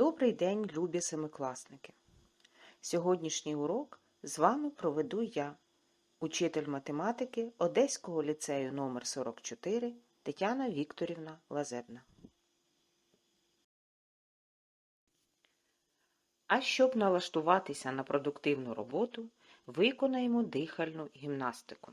Добрий день, любі семикласники! Сьогоднішній урок з вами проведу я, учитель математики Одеського ліцею номер 44 Тетяна Вікторівна Лазебна. А щоб налаштуватися на продуктивну роботу, виконаємо дихальну гімнастику.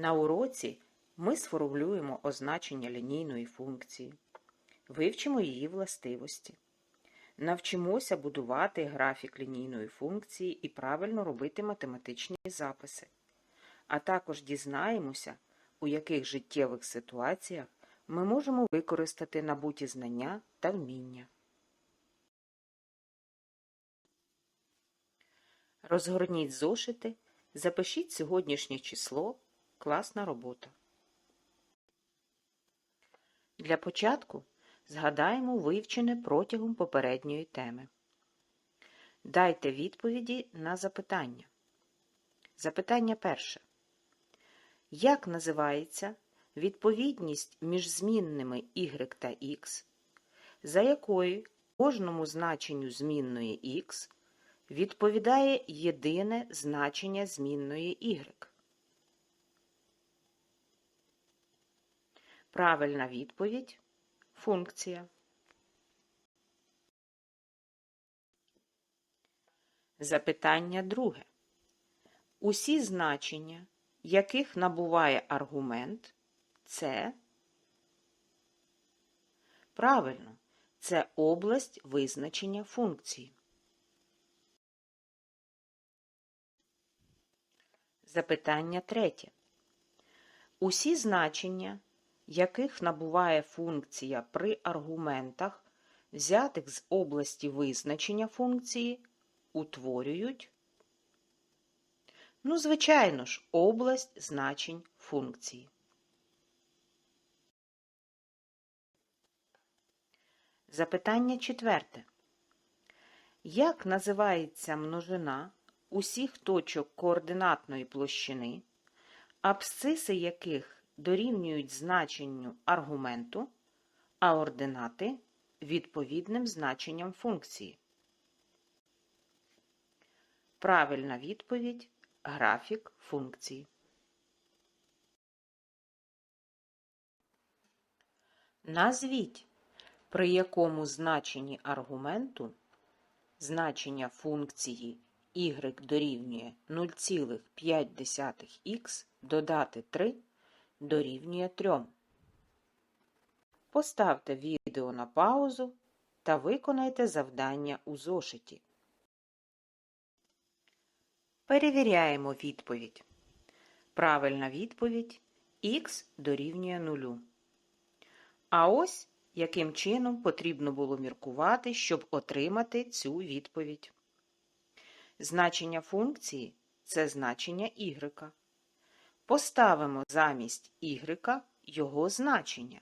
На уроці ми сформулюємо означення лінійної функції, вивчимо її властивості, навчимося будувати графік лінійної функції і правильно робити математичні записи, а також дізнаємося, у яких життєвих ситуаціях ми можемо використати набуті знання та вміння. Розгорніть зошити, запишіть сьогоднішнє число. Класна робота. Для початку згадаємо вивчене протягом попередньої теми. Дайте відповіді на запитання. Запитання перше. Як називається відповідність між змінними y та x, за якою кожному значенню змінної x відповідає єдине значення змінної y? Правильна відповідь функція. Запитання друге. Усі значення, яких набуває аргумент, це правильно, це область визначення функції. Запитання третє. Усі значення, яких набуває функція при аргументах, взятих з області визначення функції, утворюють, ну, звичайно ж, область значень функції. Запитання четверте. Як називається множина усіх точок координатної площини, абсциси яких дорівнюють значенню аргументу, а ординати відповідним значенням функції. Правильна відповідь графік функції. Назвіть, при якому значенні аргументу значення функції y дорівнює 0,5х додати 3 дорівнює 3. Поставте відео на паузу та виконайте завдання у зошиті. Перевіряємо відповідь. Правильна відповідь х дорівнює 0. А ось яким чином потрібно було міркувати, щоб отримати цю відповідь. Значення функції це значення y. Поставимо замість y його значення,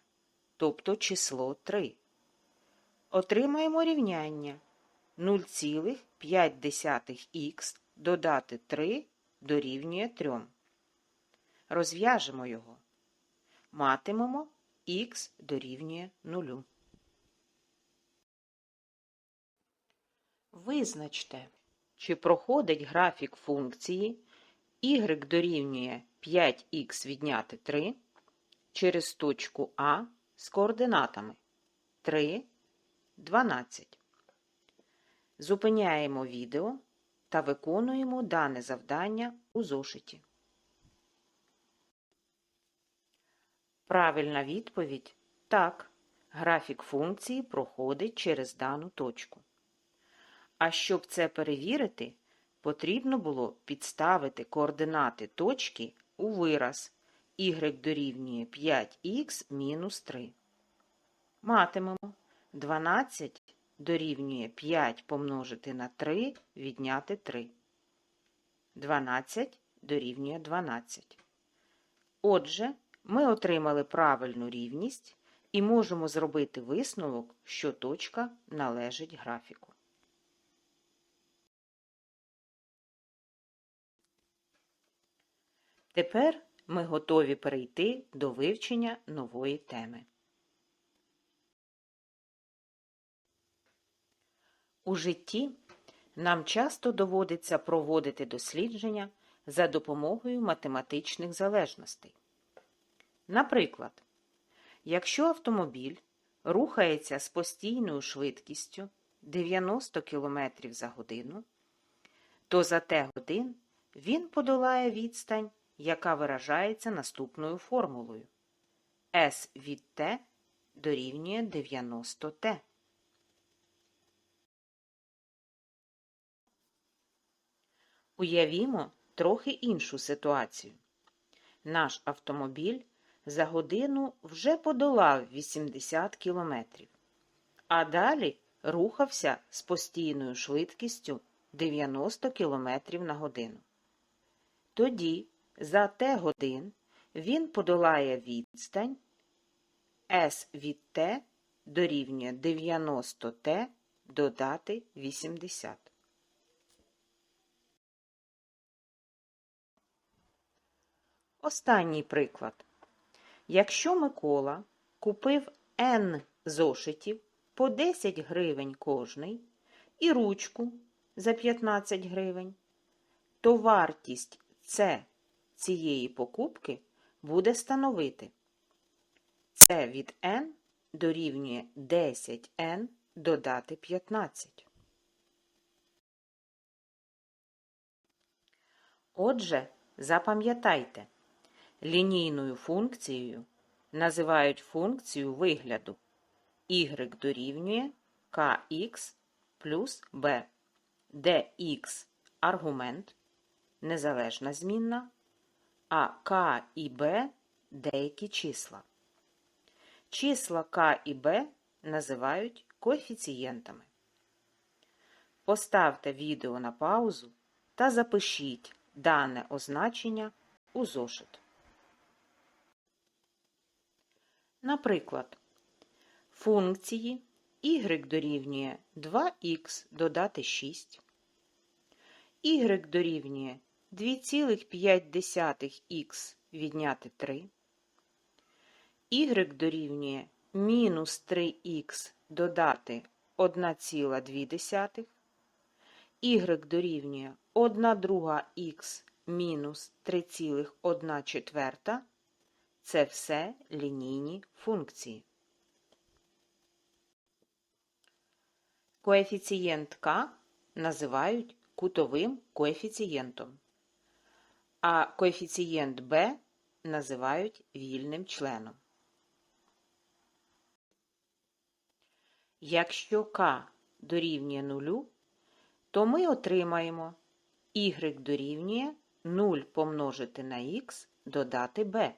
тобто число 3. Отримаємо рівняння 0,5х додати 3 дорівнює 3. Розв'яжемо його. матимемо х дорівнює 0. Визначте, чи проходить графік функції y дорівнює 5х відняти 3 через точку А з координатами 3, 12. Зупиняємо відео та виконуємо дане завдання у зошиті. Правильна відповідь так. Графік функції проходить через дану точку. А щоб це перевірити, потрібно було підставити координати точки у вираз y дорівнює 5х мінус 3. Матимемо 12 дорівнює 5 помножити на 3 відняти 3. 12 дорівнює 12. Отже, ми отримали правильну рівність і можемо зробити висновок, що точка належить графіку. Тепер ми готові перейти до вивчення нової теми. У житті нам часто доводиться проводити дослідження за допомогою математичних залежностей. Наприклад, якщо автомобіль рухається з постійною швидкістю 90 км за годину, то за Т годин він подолає відстань, яка виражається наступною формулою. S від Т дорівнює 90 Т. Уявімо трохи іншу ситуацію. Наш автомобіль за годину вже подолав 80 кілометрів, а далі рухався з постійною швидкістю 90 км на годину. Тоді за Т годин він подолає відстань S від Т дорівнює 90 Т додати 80. Останній приклад. Якщо Микола купив N зошитів по 10 гривень кожний і ручку за 15 гривень, то вартість С цієї покупки буде становити С від N дорівнює 10N додати 15. Отже, запам'ятайте, Лінійною функцією називають функцію вигляду y дорівнює kx плюс b, де x аргумент, незалежна змінна, а k і b деякі числа. Числа k і b називають коефіцієнтами. Поставте відео на паузу та запишіть дане означення у зошит. Наприклад, функції y дорівнює 2х додати 6, y дорівнює 2,5х відняти 3, y дорівнює мінус 3х додати 1,2, y дорівнює 1 друга х мінус 3,1 четверта. Це все лінійні функції. Коефіцієнт К називають кутовим коефіцієнтом, а коефіцієнт Б називають вільним членом. Якщо К дорівнює нулю, то ми отримаємо y дорівнює 0 помножити на х додати b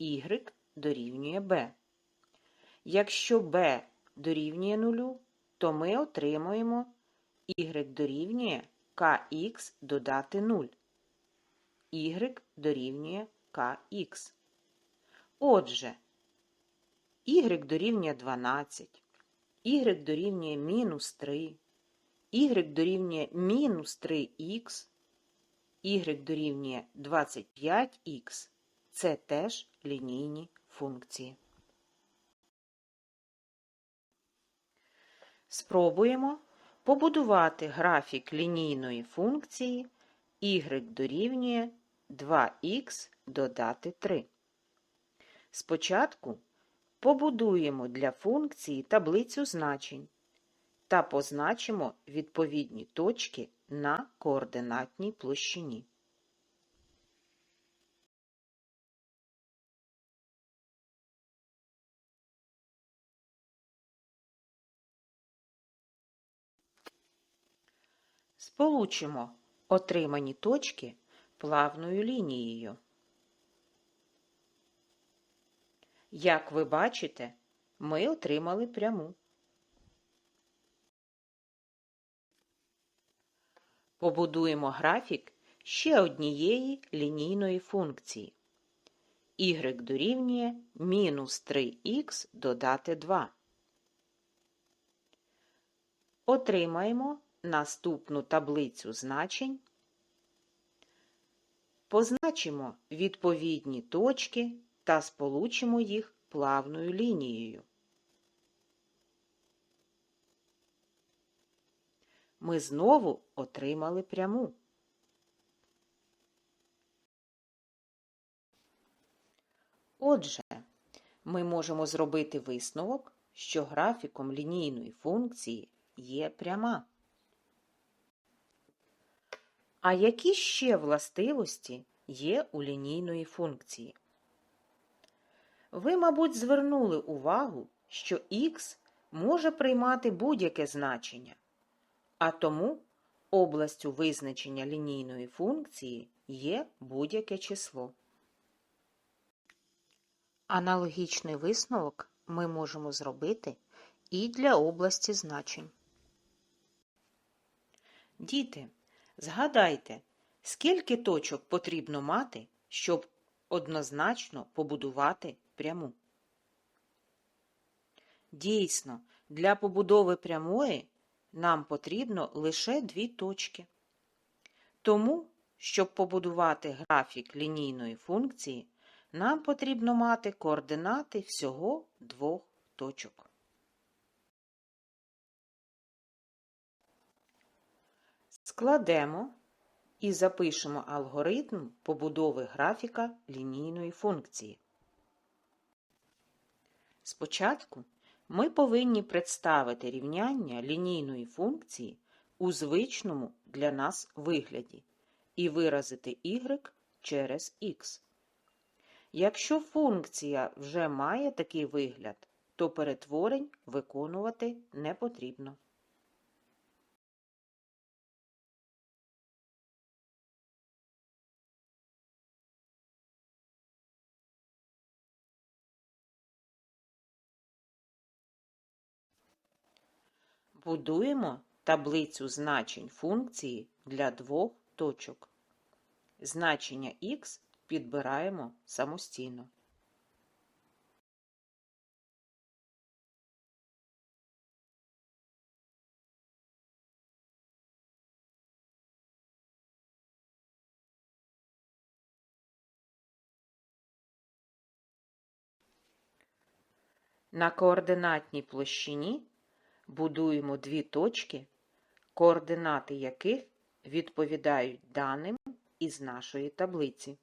y дорівнює b. Якщо b дорівнює нулю, то ми отримуємо y дорівнює kx додати 0. Y дорівнює kx. Отже, y дорівнює 12, y дорівнює мінус 3, y дорівнює мінус 3х, y дорівнює 25х це теж лінійні функції. Спробуємо побудувати графік лінійної функції y дорівнює 2х додати 3. Спочатку побудуємо для функції таблицю значень та позначимо відповідні точки на координатній площині. Сполучимо отримані точки плавною лінією. Як ви бачите, ми отримали пряму. Побудуємо графік ще однієї лінійної функції. y дорівнює мінус 3х додати 2. Отримаємо наступну таблицю значень. Позначимо відповідні точки та сполучимо їх плавною лінією. Ми знову отримали пряму. Отже, ми можемо зробити висновок, що графіком лінійної функції є пряма. А які ще властивості є у лінійної функції? Ви, мабуть, звернули увагу, що х може приймати будь-яке значення, а тому областю визначення лінійної функції є будь-яке число. Аналогічний висновок ми можемо зробити і для області значень. Діти, згадайте, скільки точок потрібно мати, щоб однозначно побудувати пряму. Дійсно, для побудови прямої нам потрібно лише дві точки. Тому, щоб побудувати графік лінійної функції, нам потрібно мати координати всього двох точок. Складемо і запишемо алгоритм побудови графіка лінійної функції. Спочатку ми повинні представити рівняння лінійної функції у звичному для нас вигляді і виразити y через x. Якщо функція вже має такий вигляд, то перетворень виконувати не потрібно. Будуємо таблицю значень функції для двох точок. Значення х підбираємо самостійно. На координатній площині будуємо дві точки, координати яких відповідають даним із нашої таблиці.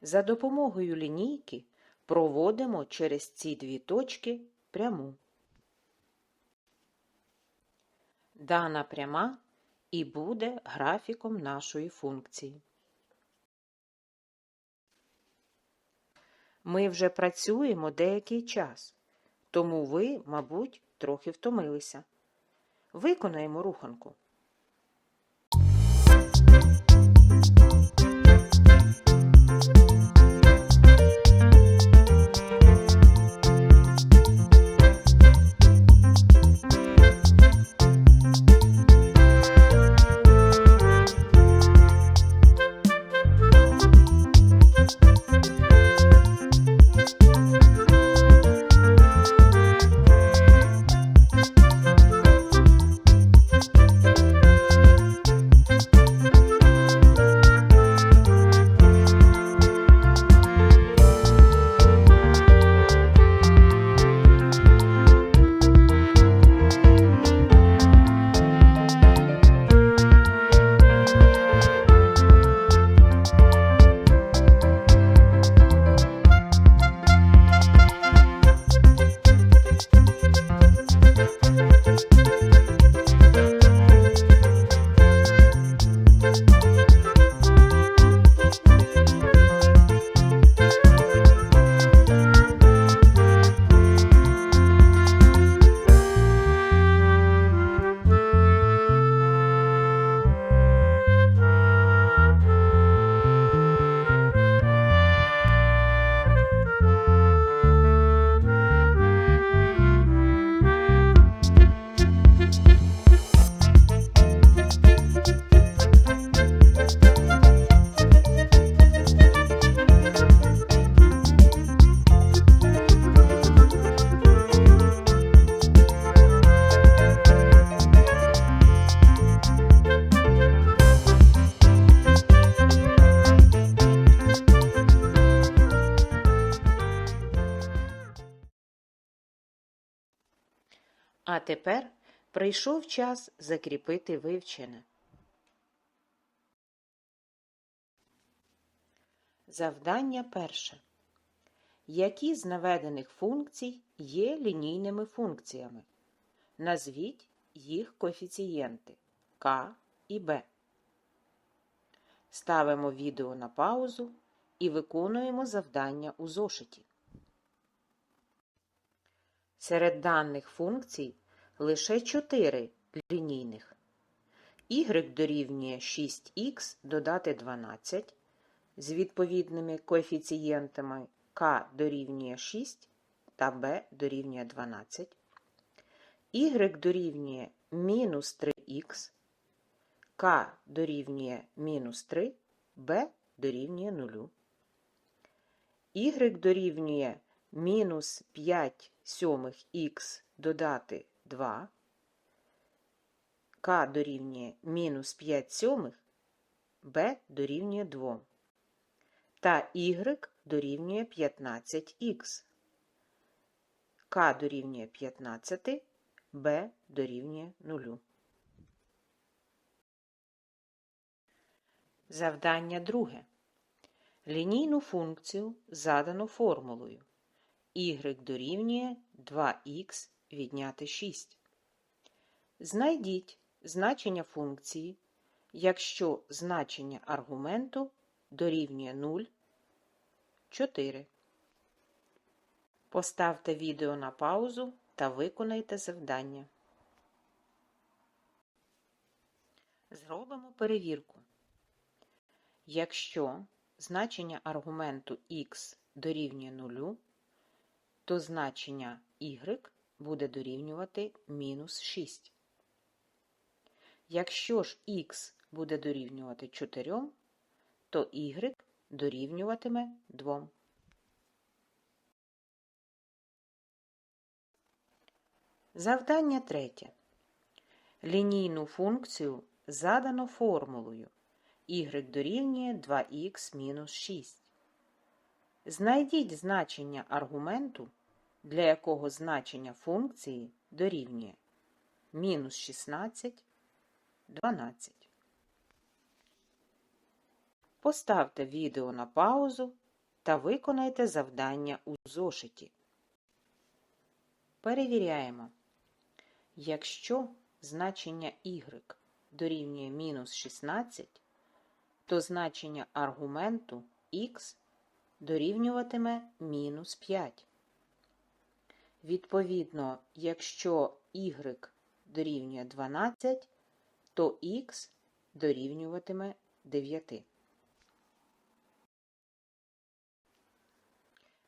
За допомогою лінійки проводимо через ці дві точки пряму. Дана пряма і буде графіком нашої функції. Ми вже працюємо деякий час, тому ви, мабуть, трохи втомилися. Виконаємо руханку. Тепер прийшов час закріпити вивчене. Завдання перше. Які з наведених функцій є лінійними функціями? Назвіть їх коефіцієнти k і b. Ставимо відео на паузу і виконуємо завдання у зошиті. Серед даних функцій лише 4 лінійних. y дорівнює 6х додати 12 з відповідними коефіцієнтами k дорівнює 6 та b дорівнює 12, y дорівнює мінус 3х, k дорівнює мінус 3, b дорівнює 0. y дорівнює мінус 5 сьомих х додати 2, k дорівнює мінус 5 сьомих, b дорівнює 2 та y дорівнює 15х. К дорівнює 15, Б дорівнює 0. Завдання друге. Лінійну функцію задано формулою y дорівнює 2х відняти 6. Знайдіть значення функції, якщо значення аргументу дорівнює 0, 4. Поставте відео на паузу та виконайте завдання. Зробимо перевірку. Якщо значення аргументу х дорівнює 0, то значення y буде дорівнювати мінус 6. Якщо ж х буде дорівнювати 4, то y дорівнюватиме 2. Завдання третє. Лінійну функцію задано формулою y дорівнює 2х мінус 6. Знайдіть значення аргументу, для якого значення функції дорівнює мінус 16, 12. Поставте відео на паузу та виконайте завдання у зошиті. Перевіряємо. Якщо значення y дорівнює мінус 16, то значення аргументу x дорівнюватиме мінус 5. Відповідно, якщо y дорівнює 12, то x дорівнюватиме 9.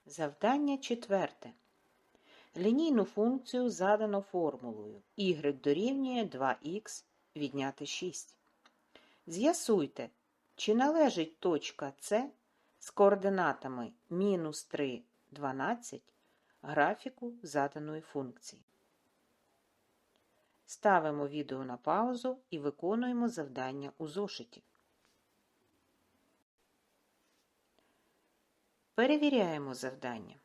Завдання четверте. Лінійну функцію задано формулою y дорівнює 2х відняти 6. З'ясуйте, чи належить точка С з координатами мінус 3, 12 графіку заданої функції. Ставимо відео на паузу і виконуємо завдання у зошиті. Перевіряємо завдання.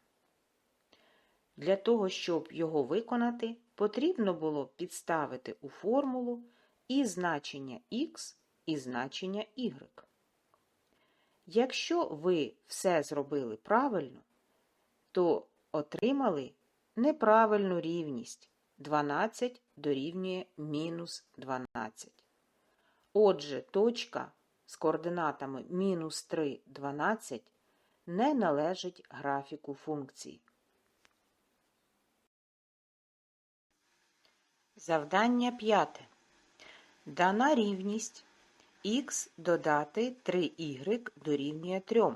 Для того, щоб його виконати, потрібно було підставити у формулу і значення х, і значення y. Якщо ви все зробили правильно, то отримали неправильну рівність 12 дорівнює мінус 12. Отже, точка з координатами мінус 3, 12 не належить графіку функції. Завдання п'яте. Дана рівність х додати 3y дорівнює 3.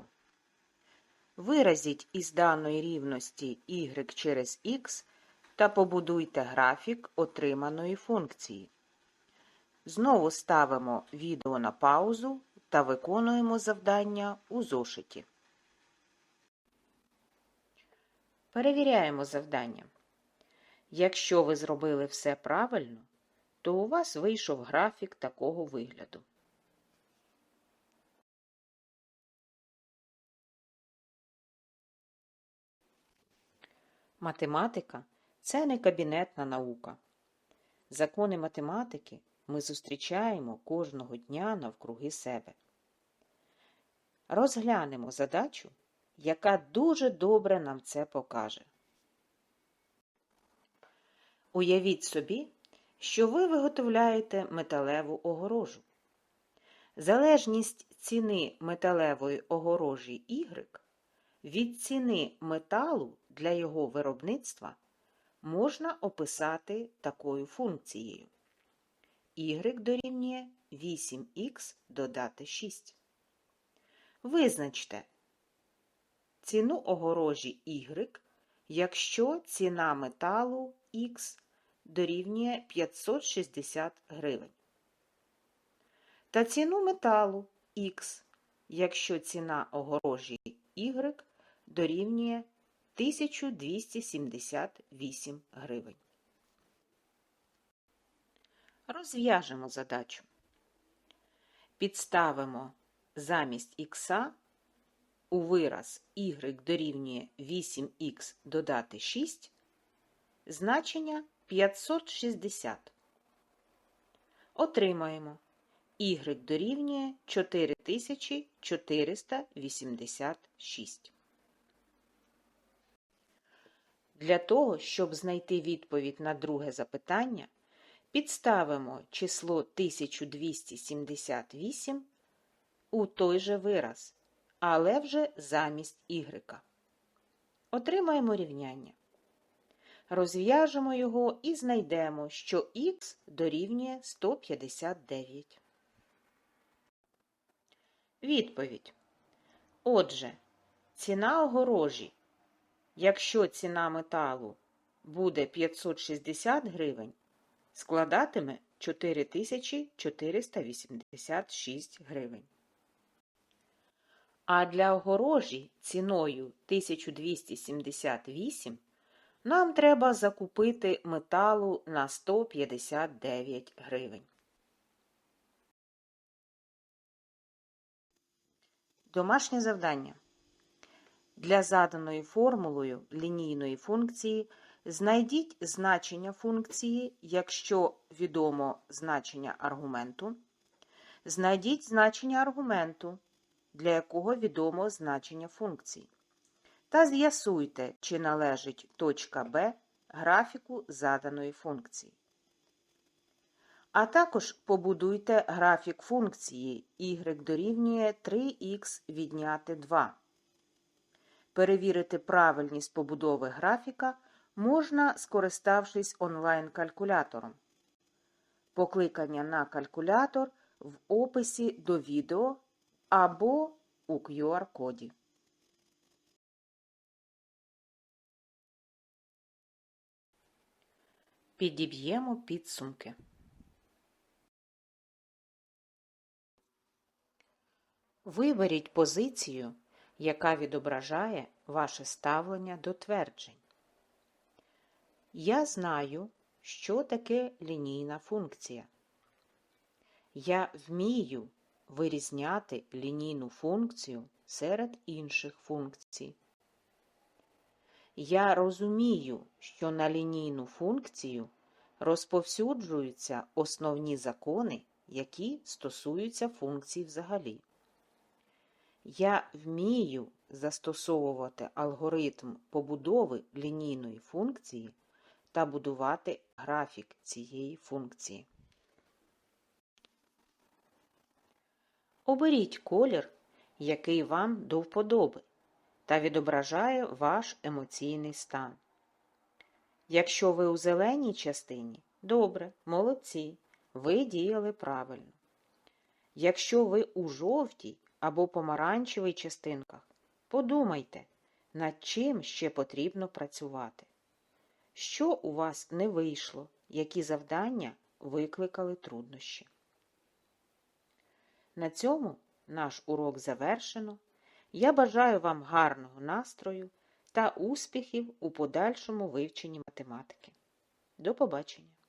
Виразіть із даної рівності y через х та побудуйте графік отриманої функції. Знову ставимо відео на паузу та виконуємо завдання у зошиті. Перевіряємо завдання. Якщо ви зробили все правильно, то у вас вийшов графік такого вигляду. Математика це не кабінетна наука, Закони математики ми зустрічаємо кожного дня навкруги себе. Розглянемо задачу, яка дуже добре нам це покаже. Уявіть собі, що ви виготовляєте металеву огорожу. Залежність ціни металевої огорожі Y від ціни металу для його виробництва можна описати такою функцією. Y дорівнює 8х додати 6. Визначте ціну огорожі Y, якщо ціна металу Х дорівнює 560 гривень. Та ціну металу Х, якщо ціна огорожі Y дорівнює 1278 гривень. Розв'яжемо задачу. Підставимо замість х у вираз y дорівнює 8х додати 6 значення 560. Отримаємо y дорівнює 4486. Для того, щоб знайти відповідь на друге запитання, підставимо число 1278 у той же вираз, але вже замість y. Отримаємо рівняння. Розв'яжемо його і знайдемо, що х дорівнює 159. Відповідь. Отже, ціна огорожі, якщо ціна металу буде 560 гривень, складатиме 4486 гривень. А для огорожі ціною 1278 нам треба закупити металу на 159 гривень. Домашнє завдання. Для заданої формулою лінійної функції знайдіть значення функції, якщо відомо значення аргументу. Знайдіть значення аргументу, для якого відомо значення функції. Та з'ясуйте, чи належить точка Б графіку заданої функції. А також побудуйте графік функції y дорівнює 3х відняти 2. Перевірити правильність побудови графіка можна, скориставшись онлайн-калькулятором. Покликання на калькулятор в описі до відео або у QR-коді. Підіб'ємо підсумки. Виберіть позицію, яка відображає ваше ставлення до тверджень. Я знаю, що таке лінійна функція. Я вмію вирізняти лінійну функцію серед інших функцій. Я розумію, що на лінійну функцію розповсюджуються основні закони, які стосуються функцій взагалі. Я вмію застосовувати алгоритм побудови лінійної функції та будувати графік цієї функції. Оберіть колір, який вам до вподоби та відображає ваш емоційний стан. Якщо ви у зеленій частині, добре, молодці, ви діяли правильно. Якщо ви у жовтій або помаранчевій частинках, подумайте, над чим ще потрібно працювати. Що у вас не вийшло, які завдання викликали труднощі. На цьому наш урок завершено. Я бажаю вам гарного настрою та успіхів у подальшому вивченні математики. До побачення!